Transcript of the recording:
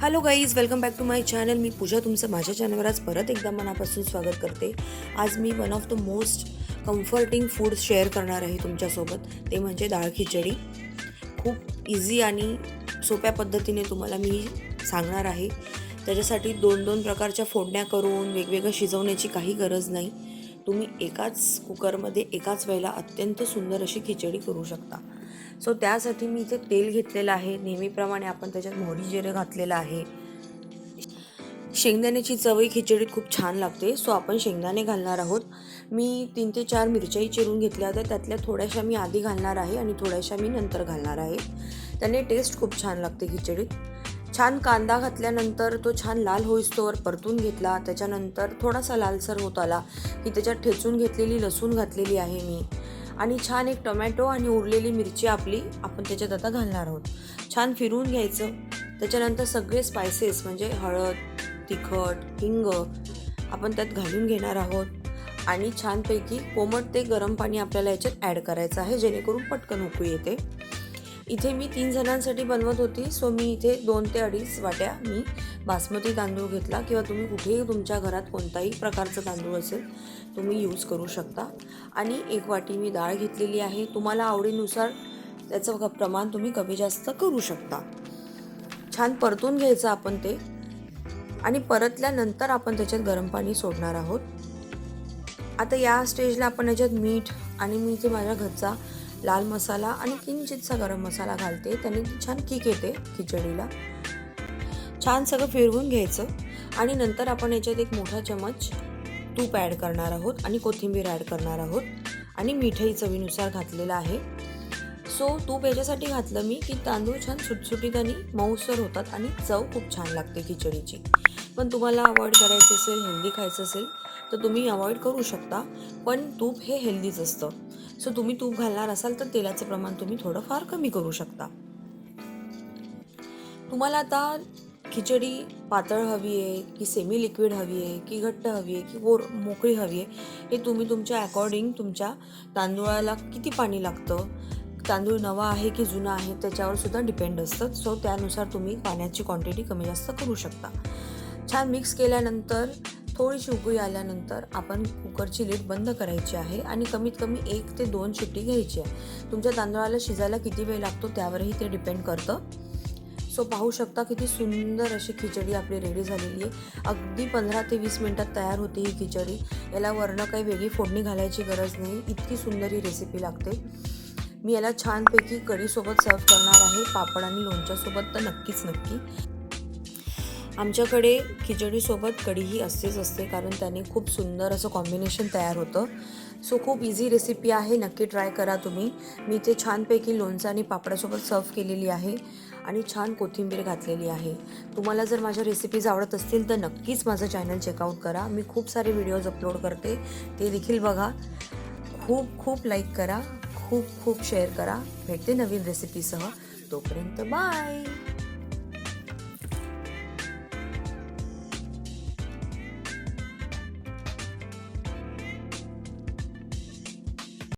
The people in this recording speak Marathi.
Hello guys welcome back to my channel मी पूजा तुमचं माझ्या चॅनलवर आज परत एकदा मनापासून स्वागत करते. आज मी one of the most comforting food share करणार आहे तुमच्यासोबत. ते म्हणजे डाळ खिचडी. खूप इझी आणि सोप्या पद्धतीने तुम्हाला मी सांगणार आहे. त्याच्यासाठी दोन दोन प्रकारच्या फोडण्या करून वेगवेगळं शिजवण्याची काही गरज नाही. तुम्ही एकाच कुकरमध्ये एकाच वेळेला अत्यंत सुंदर अशी खिचडी करू शकता. सो त्यासाठी मी इथे तेल घेतलेलं आहे. नेहमीप्रमाणे आपण त्याच्यात मोहरी जिरे घातलेलं आहे. शेंगदाण्याची चवही खिचडीत खूप छान लागते. सो आपण शेंगदाणे घालणार आहोत. मी तीन ते चार मिरच्याही चिरून घेतल्या होत्या. त्यातल्या थोड्याशा मी आधी घालणार आहे आणि थोड्याशा मी नंतर घालणार आहे. त्याने टेस्ट खूप छान लागते खिचडीत. छान कांदा घातल्यानंतर तो छान लाल होईस्तोवर परतून घेतला. त्याच्यानंतर थोडासा लालसर होत आला की त्याच्यात ठेचून घेतलेली लसूण घातलेली आहे मी. आणि छान एक टोमॅटो आणि उरलेली मिरची आपली आपण त्याच्यात आता घालणार आहोत. छान फिरवून घ्यायचं. त्याच्यानंतर सगळे स्पायसेस म्हणजे हळद तिखट हिंग आपण त्यात घालून घेणार आहोत. आणि छानपैकी कोमट ते गरम पाणी आपल्याला याच्यात ॲड करायचं आहे जेणेकरून पटकन उकळी येते. इथे मी तीन जणांसाठी बनवत होती सो मी इथे दोन ते अडीच वाट्या मी बासमती तांदूळ घेतला किंवा तुम्ही कुठेही तुमच्या घरात कोणताही प्रकारचं तांदूळ असेल तुम्ही यूज करू शकता. आणि एक वाटी मी डाळ घेतलेली आहे. तुम्हाला आवडीनुसार त्याचं क- प्रमाण तुम्ही कमी जास्त करू शकता. छान परतून घ्यायचं आपण ते. आणि परतल्यानंतर आपण त्याच्यात गरम पाणी सोडणार आहोत. आता या स्टेजला आपण याच्यात मीठ आणि मी इथे माझ्या घरचा लाल मसाला आणि किंचितचा गरम मसाला घालते. त्याने ती छान किक येते खिचडीला. छान सगळं फिरवून घ्यायचं. आणि नंतर आपण याच्यात एक मोठा चमच तूप ॲड करणार आहोत आणि कोथिंबीर ॲड करणार आहोत. आणि मिठाई चवीनुसार घातलेलं आहे. सो तूप याच्यासाठी घातलं मी की तांदूळ छान सुटसुटीत आणि मऊसर होतात आणि चव खूप छान लागते खिचडीची. पण तुम्हाला अवॉइड करायचं असेल हेल्दी खायचं असेल तर तुम्ही अवॉइड करू शकता. पण तूप हे हेल्दीच असतं. सो तुम्ही तूप घालणार असाल तर तेलाचं प्रमाण तुम्ही थोडंफार कमी करू शकता. तुम्हाला आता खिचडी पातळ हवी आहे की सेमी लिक्विड हवी आहे की घट्ट हवी आहे की गोर मोकळी हवी आहे हे तुम्ही तुमच्या अकॉर्डिंग तुमच्या तांदूळाला किती पाणी लागतं तांदूळ नवा आहे की जुना आहे त्याच्यावर सुद्धा डिपेंड असतं. सो त्यानुसार तुम्ही पाण्याची क्वांटिटी कमी जास्त करू शकता. छान मिक्स केल्यानंतर थोडीशी उकळी आल्यानंतर आपण कुकरची लीड बंद करायची आहे आणि कमीत कमी एक ते दोन शिट्टी घ्यायची आहे. तुमच्या तांदळाला शिजायला किती वेळ लागतो त्यावरही ते डिपेंड करतं. सो पाहू शकता किती सुंदर अशी खिचडी आपली रेडी झालेली आहे. अगदी पंधरा ते वीस मिनटात तयार होते ही खिचडी. याला वरनं काही वेगळी फोडणी घालायची गरज नाही. इतकी सुंदर ही रेसिपी लागते. मी याला छानपैकी कढीसोबत सर्व करणार आहे. पापड आणि लोणच्यासोबत तर नक्कीच नक्की. आमच्याकडे खिचडीसोबत कढीही असतेच असते कारण त्याने खूप सुंदर असं कॉम्बिनेशन तयार होतं. सो खूप इझी रेसिपी आहे नक्की ट्राय करा तुम्ही. मी ते छानपैकी लोणचं आणि पापडासोबत सर्व केलेली आहे आणि छान कोथिंबीर घातलेली आहे. तुम्हाला जर माझ्या रेसिपीज आवडत असतील तर नक्कीच माझं चॅनल चेकआउट करा. मी खूप सारे व्हिडिओज अपलोड करते. ते देखील बघा. खूप खूप लाईक करा. खूप खूप शेअर करा. भेटते नवीन रेसिपीसह तोपर्यंत बाय